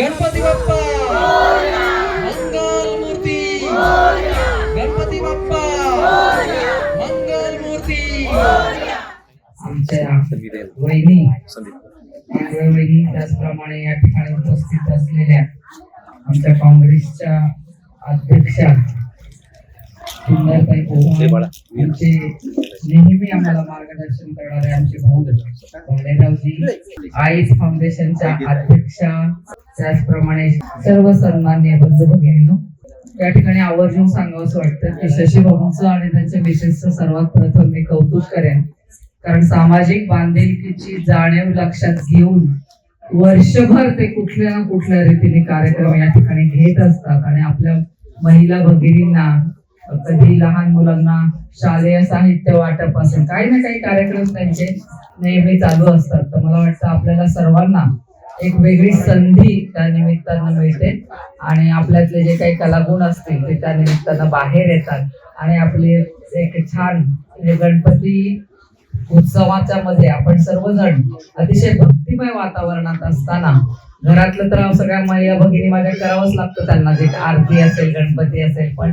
गणपती बाप्पा! मंगल मूर्ती! गणपती बाप्पा! मंगल मूर्ती! आमच्या वहिनी मांडवे वहिनी त्याचप्रमाणे या ठिकाणी उपस्थित असलेल्या आमच्या काँग्रेसच्या अध्यक्षा सुंदरताई पोहळ आमचे नेहमी आम्हाला मार्गदर्शन करणारे आमचे भाऊ भालेरावजी आईस फाउंडेशनच्या अध्यक्षा त्याचप्रमाणे सर्व सन्मान्य बंधू भगिनीनो या ठिकाणी आवर्जून सांगावंसं वाटतं की शशी भाऊंचं आणि त्यांच्या मिसेसचं सर्वात प्रथम मी कौतुक करेन. कारण सामाजिक बांधिलकीची जाणीव लक्षात घेऊन वर्षभर ते कुठल्या ना कुठल्या रीतीने कार्यक्रम या ठिकाणी घेत असतात आणि आपल्या महिला भगिनींना कधी लहान मुलांना शालेय साहित्य वाटप असेल. काही ना काही कार्यक्रम त्यांचे नेहमी चालू असतात. तर मला वाटतं आपल्याला सर्वांना एक वेगळी संधी त्या निमित्तानं मिळते. आणि आपल्यातले जे काही कलागुण असतील ते त्या निमित्तानं बाहेर येतात. आणि आपले एक छान म्हणजे गणपती उत्सवाच्या मध्ये आपण सर्वजण अतिशय भक्तिमय वातावरणात असताना घरातलं तर सगळ्या महिला भगिनी माझ्या करावंच लागतं त्यांना. जे आरती असेल गणपती असेल पण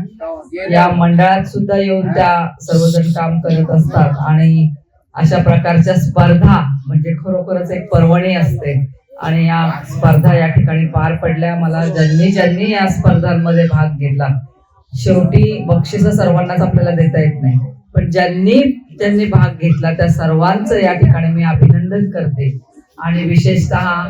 या मंडळात सुद्धा येऊन त्या सर्वजण काम करत असतात. आणि अशा प्रकारच्या स्पर्धा म्हणजे खरोखरच एक पर्वणी असते. आणि या स्पर्धा या ठिकाणी पार पडल्या मला ज्यांनी ज्यांनी या स्पर्धांमध्ये भाग घेतला. शेवटी बक्षीस सर्वांनाच आपल्याला देता येत नाही. पण ज्यांनी ज्यांनी भाग घेतला त्या सर्वांचं या ठिकाणी मी अभिनंदन करते. आणि विशेषतः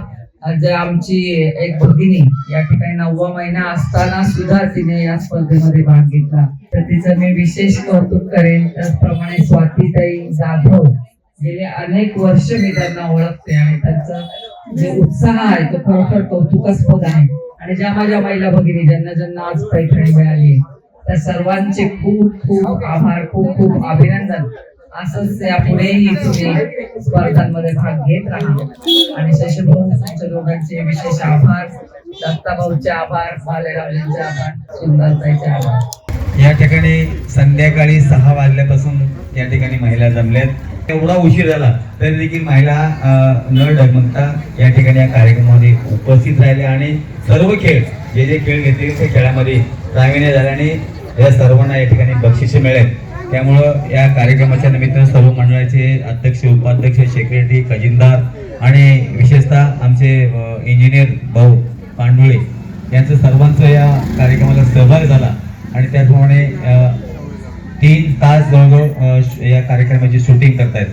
जे आमची एक भगिनी या ठिकाणी नववा महिना असताना सुद्धा तिने या स्पर्धेमध्ये भाग घेतला. तर तिचं मी विशेष कौतुक करेन. त्याचप्रमाणे स्वातीताई जाधव गेले अनेक वर्ष मी त्यांना ओळखते आणि त्यांचा जे उत्साह आहे तो खरोखर कौतुकास्पद आहे. आणि ज्या माझ्या महिला भगिनी ज्यांना ज्यांना आज पैठणी मिळाली त्या सर्वांचे खूप खूप आभार खूप खूप अभिनंदन. असंच यापुढेही तुम्ही स्पर्धांमध्ये भाग घेत राहा. आणि शशीभाऊ तुमच्या दोघांचे विशेष आभार. दत्ताभाऊचे आभार भालेरावजींचे आभार सुंदरताईचे आभार. या ठिकाणी संध्याकाळी सहा वाजल्यापासून या ठिकाणी महिला जमल्यात एवढा उशीर झाला तरी देखील महिला न डगमगता या ठिकाणी या कार्यक्रमामध्ये उपस्थित राहिल्या आणि सर्व खेळ जे जे खेळ घेतले त्या खेळामध्ये प्रावीण्य झाल्याने या सर्वांना या ठिकाणी बक्षिसे मिळेल. त्यामुळं या कार्यक्रमाच्या निमित्तानं सर्व मंडळाचे अध्यक्ष उपाध्यक्ष सेक्रेटरी खजिनदार आणि विशेषतः आमचे इंजिनियर भाऊ पांडुळे यांचं सर्वांचं या कार्यक्रमाला सहभाग झाला. आणि त्याचप्रमाणे तीन तास जवळजवळ श- या कार्यक्रमाची शूटिंग करतायत.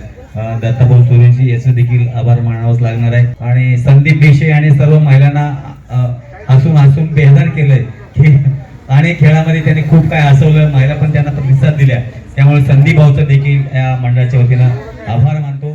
दत्ताभाऊ सुरेशी याचं देखील आभार मानावाच लागणार आहे. आणि संदीप देशे आणि सर्व महिलांना हसून हसून बेजार केलंय आणि खेळामध्ये त्यांनी खूप काय हसवलं महिला पण त्यांना प्रतिसाद दिल्या. त्यामुळे संदीप भाऊचं देखील या मंडळाच्या वतीनं आभार मानतो.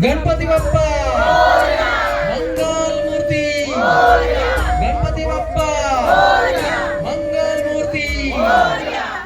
गणपती बाप्पा!